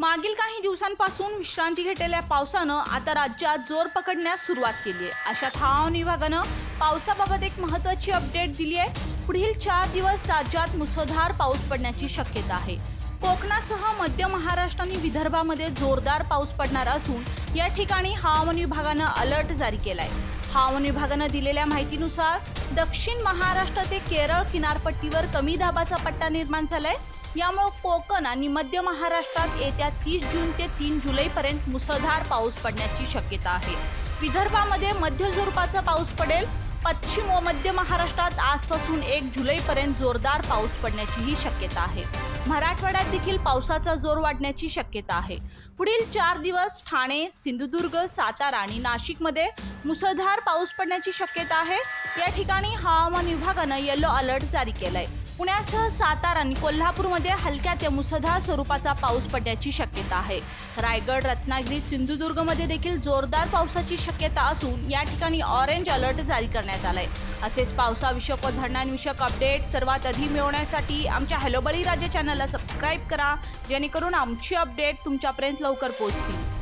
मागील काही दिवसांपासून विश्रांती घेतलेल्या पावसानं आता राज्यात जोर पकडण्यास सुरुवात केली आहे. अशा हवामान विभागानं पावसाबाबत एक महत्त्वाची अपडेट दिली आहे. पुढील चार दिवस राज्यात मुसळधार पाऊस पडण्याची शक्यता आहे. कोकणासह मध्य महाराष्ट्र आणि विदर्भामध्ये जोरदार पाऊस पडणार असून या ठिकाणी हवामान विभागानं अलर्ट जारी केला आहे हवामान विभागानं दिलेल्या माहितीनुसार दक्षिण महाराष्ट्र ते केरळ किनारपट्टीवर कमी दाबाचा पट्टा निर्माण झालाय. यामुळे कोकण आणि मध्य महाराष्ट्रात येत्या तीस जून ते तीन जुलैपर्यंत मुसळधार पाऊस पडण्याची शक्यता आहे. विदर्भामध्ये मध्य स्वरूपाचा पाऊस पडेल. पश्चिम व मध्य महाराष्ट्रात आजपासून एक जुलैपर्यंत जोरदार पाऊस पडण्याचीही शक्यता आहे. मराठवाड्यात देखील पावसाचा जोर वाढण्याची शक्यता आहे. पुढील चार दिवस ठाणे सिंधुदुर्ग सातारा आणि नाशिकमध्ये मुसळधार पाऊस पडण्याची शक्यता आहे. या ठिकाणी हवामान विभागानं येलो अलर्ट जारी केलाय. पुण्यासह सातारा आणि कोल्हापूरमध्ये हलक्या ते मुसळधार स्वरूपाचा पाऊस पडण्याची शक्यता आहे. रायगड रत्नागिरी सिंधुदुर्गमध्ये देखील जोरदार पावसाची शक्यता असून या ठिकाणी ऑरेंज अलर्ट जारी करण्यात आलाय. असेच पावसाविषयक व धरणांविषयक अपडेट सर्वात आधी मिळवण्यासाठी आमच्या हॅलो बळीराजा चॅनलला सबस्क्राईब करा. जेणेकरून आमची अपडेट तुमच्यापर्यंत लवकर पोहोचतील.